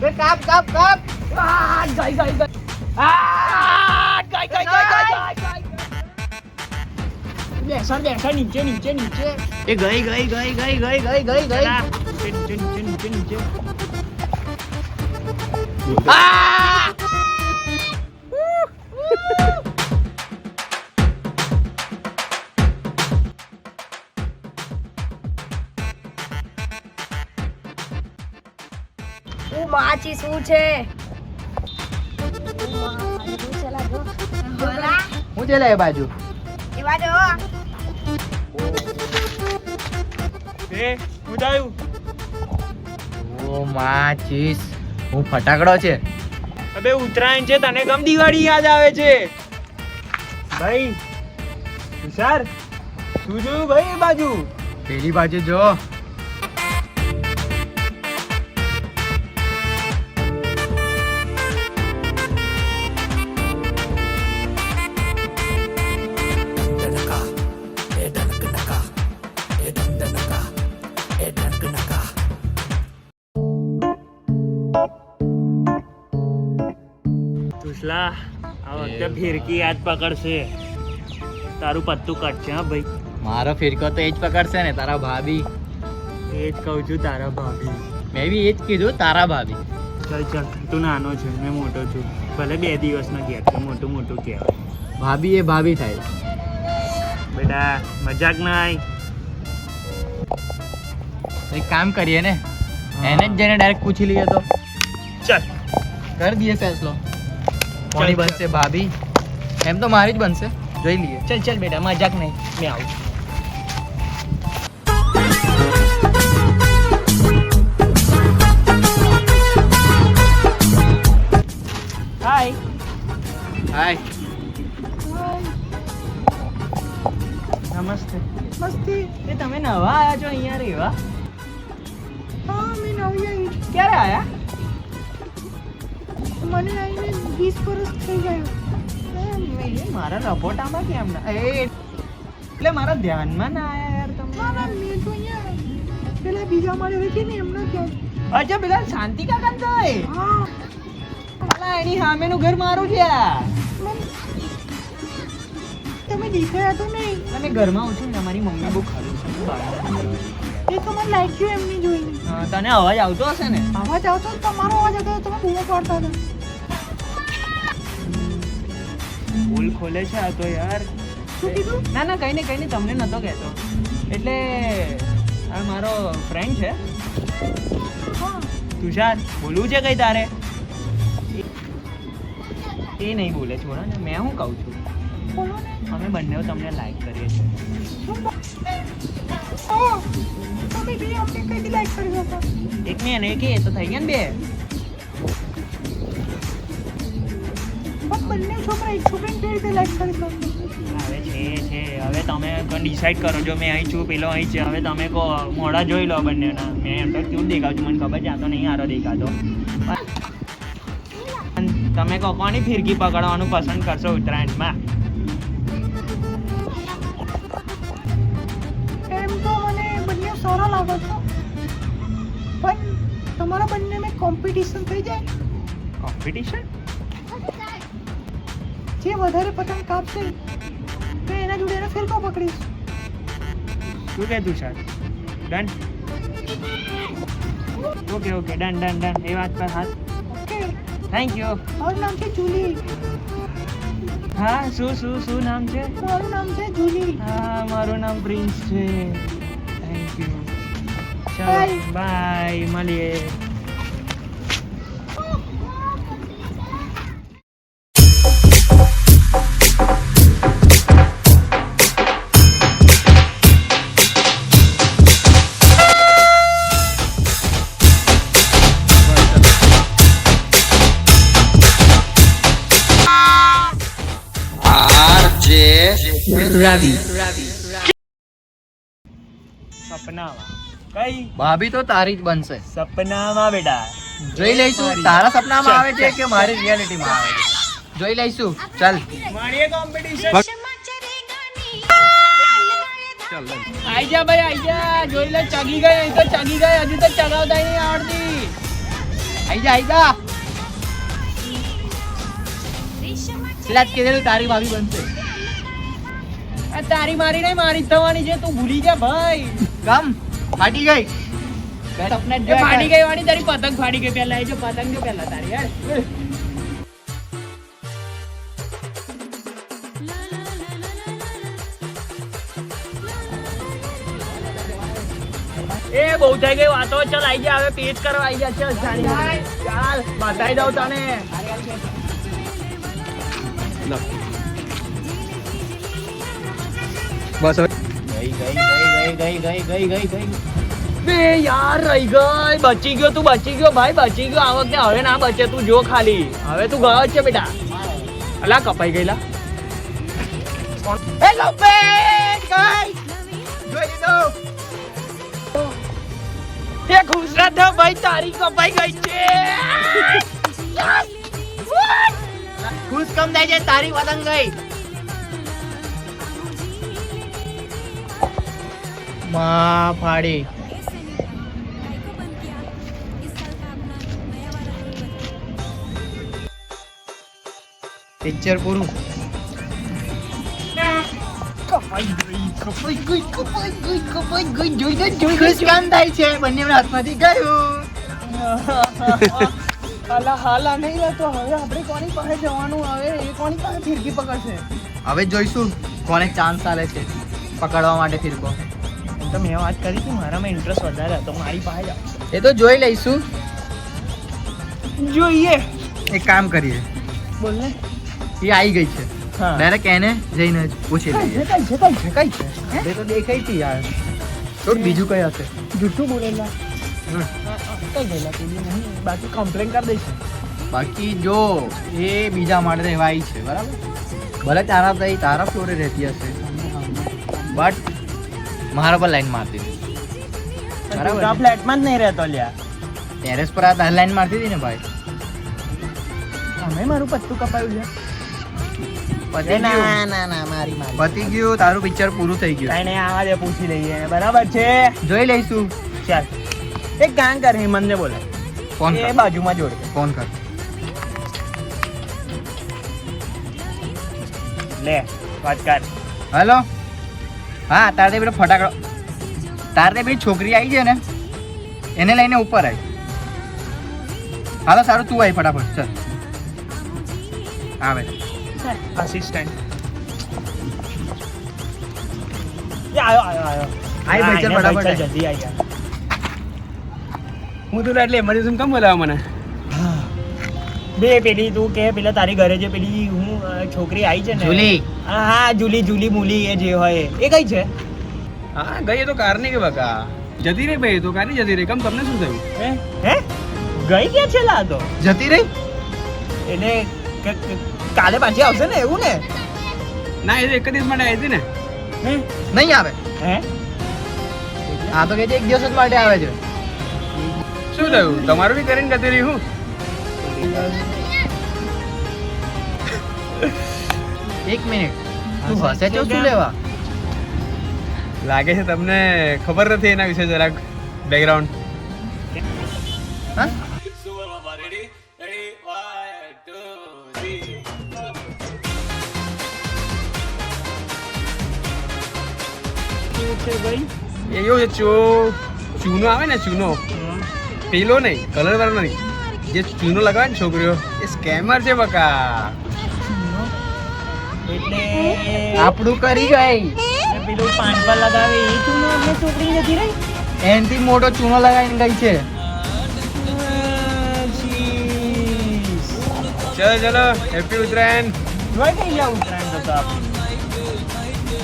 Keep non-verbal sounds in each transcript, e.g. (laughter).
બે કાપ કાપ કાપ આ ગઈ ગઈ ગઈ આ ગઈ ગઈ ગઈ ગઈ ગઈ બેસર બેસર નીચે નીચે નીચે એ ગઈ ગઈ ગઈ ગઈ ગઈ ગઈ ગઈ ગઈ ચલા, નીચે નીચે નીચે નીચે નીચે હું શું છે? હું છે લે એ બાજુ? એ બાજુ એ હું જાયું ઓ માં ચીસ. હું ફટાકડો છે. અબે ઉત્તરાયણ છે તને ગમ દિવાળી યાદ આવે છે. ભાઈ તુષાર શું જોયું ભાઈ એ બાજુ? પેલી બાજુ જો. તુસલા આ વખતે ફિરકી યાદ પકડશે. તારું પત્તું કટશે હા ભાઈ. મારો ફિરકો તો એ જ પકડશે ને તારા ભાભી. એ જ કહું છું તારા ભાભી. મેં બી એ જ કીધું તારા ભાભી. ચલ ચલ તું નાનો છે મેં મોટો છું. ભલે બે દિવસનો ઘેર છે મોટું મોટું કહેવાય. ભાભી એ ભાભી થાય. બેટા મજાક નાય એક કામ કરીએ ને એને જ જઈને ડાયરેક્ટ પૂછી લઈએ તો. ચલ. કરી દઈએ ફેસલો. કોની ચાલ. બનશે ભાભી. એમ તો મારી જ બનશે. જોઈ લઈએ. ચાલ ચાલ બેટા મજાક નહીં. મેં આવું. હાય હાય નમસ્તે મસ્તી એ તમે નવા આયા છો અહીંયા રહેવા હા મેં નવી આવી છું. ક્યારે આયા? મને આવીને વીસ વર્ષ થઈ ગયા. મારા લપોટામાં કેમ ના એ એટલે મારા ધ્યાનમાં ના આયા યાર તમે. મારા મેં તો અહીંયા પેલા બીજા માળે હતી ને એમને કે અચ્છા પેલા શાંતિ કાકા ને થાય હા. અલા એની સામેનું ઘર મારું છે તમે દેખાયા તો નહીં. તમે ઘરમાં આવો છું ને તમારી મમ્મી બહુ ખરું છે એ તો મને લાગ્યું એમની જોઈને? હા, તને અવાજ આવતો હશે ને? અવાજ આવતો તમારો અવાજ આવતો તમે બૂમો પાડતા હતા. ભૂલ ખોલે છે આ તો યાર. શું કીધું? ના ના કંઈ નહીં કંઈ નહીં તમને નતો કહેતો. એટલે આ મારો ફ્રેન્ડ છે. તુષાર બોલવું છે કઈ તારે? એ નહીં બોલે છોડો ને. મેં હું કહું છું? અમે બંને તમને લાઈક કરીએ છીએ. એક ને અને એક એ તો થઈ ગયા ને બે. પણ બંને છોકરા એક છોકરીને કેવી રીતે લાઈક કરી હવે છે છે. હવે તમે ડિસાઈડ કરો. જો મેં અહીં છું પેલો અહીં છે. હવે તમે કહો મોડા જોઈ લો બંનેના. મેં એમ તો કેવું દેખાવ છું મને ખબર છે આ તો નહીં આરો દેખાતો. પણ તમે કહો કોની ફિરકી પકડવાનું પસંદ કરશો ઉત્તરાયણમાં? એમ તો મને બંને સારા લાગે છે. પણ તમારા બંને મેં કોમ્પિટિશન થઈ જાય? કોમ્પિટિશન જે વધારે પતંગ કાપશે તો એના જોડે એને ફિરકો પકડીશ. શું તું Tushar done okay okay done done done એ વાત પર હાથ. ઓકે થેન્ક યુ મારું નામ છે જુલી. હા શું શું શું નામ છે? મારું નામ છે જુલી. હા મારું નામ પ્રિન્સ છે. થેન્ક યુ ચાલો બાય મળીએ. સપનામાં કઈ? ભાભી તો તારી જ બનશે. સપનામાં બેટા. જોઈ લઈશું તારા સપનામાં આવે છે કે મારી રિયાલિટીમાં આવે છે? જોઈ લઈશું ચાલ. મળીએ કોમ્પિટિશન ચાલ આઈ જા ભાઈ આઈ જા. જોઈ લે ચાગી ગઈ અહીં તો ચાગી ગઈ. હજુ તો ચગાવતા નહીં આવડતી. આઈ જા આઈ જા. પેલા કીધેલું તારી ભાભી બનશે. આ તારી મારી નહીં મારી જ થવાની છે તું ભૂલી જા ભાઈ. કમ ફાટી ગઈ. સપને ફાડી ગઈ વાળી તારી પતંગ ફાટી ગઈ. પહેલા એ જો પતંગ જો પહેલા તારી યાર એ બહુ થઈ ગઈ વાતો. ચાલ આઈ ગયા હવે પેજ કરવા આઈ ગયા ચાલ જાણી ચાલ બતાવી દઉં તને. બસ ગઈ ગઈ ગઈ ગઈ ગઈ ગઈ યાર રહી ગઈ. બચી ગયો તું બચી ગયો. ભાઈ બચી ગયો. આ વખતે હવે ના બચે તું. જો ખાલી. હવે તું ગયો છે બેટા. અલા કપાઈ ગયેલા. હેલો બે ગાઈસ જોઈ લીધો. એ ભાઈ તારી કપાઈ ગઈ છે. (laughs) ખુશ કમ થાય છે તારી વતન ગઈ. માં ફાડી પિક્ચર પૂરું. કપાઈ ગઈ કપાઈ ગઈ કપાઈ ગઈ કપાઈ ગઈ જોઈ દે જોઈ થાય છે બંને હાથમાંથી ગયું. હાલા હાલા નહીં રહેતો હવે આપણે કોની પાસે જવાનું? હવે એ કોની પાસે ફિરકી પકડશે? હવે જોઈશું કોને ચાન્સ આલે છે પકડવા માટે ફિરકો. તો મેં વાત કરી હતી મારામાં ઇન્ટરેસ્ટ વધારે હતો મારી પાસે એ તો જોઈ લઈશું. જોઈએ. એક કામ કરીએ. બોલ ને. એ આવી ગઈ છે. ડાયરેક્ટ એને જઈને પૂછી લઈએ. જકાઈ જકાઈ જકાઈ છે એ તો દેખાઈ હતી યાર. તો બીજું કઈ હશે? જૂઠું બોલેલા. કઈ ગયેલા નહીં બાકી કમ્પ્લેન કરી દઈશું. બાકી જો એ બીજા માટે રહેવાય છે બરાબર? ભલે તારા તારા ફ્લોરે રહેતી હશે. બટ મારા પર લાઈન મારતી હતી. બરાબર છે? ફ્લેટમાં જ નહીં રહેતો લ્યા. ટેરેસ પર આ લાઈન મારતી હતી ને ભાઈ? અમે મારું પત્તું કપાયું છે. પતી ગયું. ના ના મારી મારી. પતી ગયું તારું પિક્ચર પૂરું થઈ ગયું. કઈ નહીં આવા દે પૂછી લઈએ. બરાબર છે? જોઈ લઈશું. ચાલ. એક કામ કર હેમંત બોલે ફોન એ બાજુમાં જોડે. ફોન કર. લે વાત કર. હેલો? હા તારે પેલો ફટાકડો તારે પેલી છોકરી આવી છે ને એને લઈને ઉપર આવી હાલો સારું તું આવી ફટાફટ ચાલ. આવે. આસિસ્ટન્ટ આવ્યો આયો આયો આઈ ભાઈ, ચાલ ફટાફટ જલ્દી આઈ જા. હું તું એટલે ઇમરજન્સી કેમ બોલાવ મને? બે પેલી તું કે પેલા તારી ઘરે જે પેલી હું છોકરી આવી છે ને. જુલી. હા હા જુલી જુલી મુલી એ જે હોય એ. કઈ છે? હા ગઈ તો કાર નહીં કે બકા? જતી રહી ભાઈ તો કારની જતી રહી. કેમ તમને શું થયું? હે? હે? ગઈ ક્યાં છે લા તો? જતી રહી? એટલે કાલે પાછી આવશે ને એવું ને? ના એ એક જ દિવસ માટે આવી હતી ને. હે? નહીં આવે. હે? આ તો કે છે એક દિવસ જ માટે આવે છે. શું થયું? તમારું બી કરીને જતી રહી હું? (laughs) એક મિનિટ. તું હસે છો શું લેવા? લાગે છે તમને ખબર નથી એના વિશે જરાક બેકગ્રાઉન્ડ એવો છે ચો ચૂનો આવે ને ચૂનો? પેલો નહીં કલર વાળો નહીં. જે ચૂનો લગાવે ને છોકરીઓ એ સ્કેમર છે બકા. એટલે આપણું કરી ગઈ પેલું પાન પર લગાવે એ ચૂનો આપણે છોકરી નથી રહી? એનથી મોટો ચૂનો લગાવીને ગઈ છે. ચલો ચલો હેપી ઉત્તરાયણ. જોઈ કઈ ગયા ઉત્તરાયણ તો આપણે?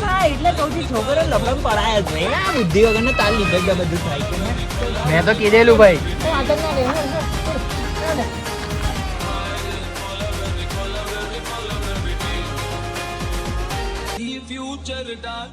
હા એટલે કહું છું છોકરો લબડમ પડાય જ નહીં આ બુદ્ધિ વગરનો તાલ લીધો જ બધું થાય છે મેં તો કીધેલું ભાઈ. The future dark.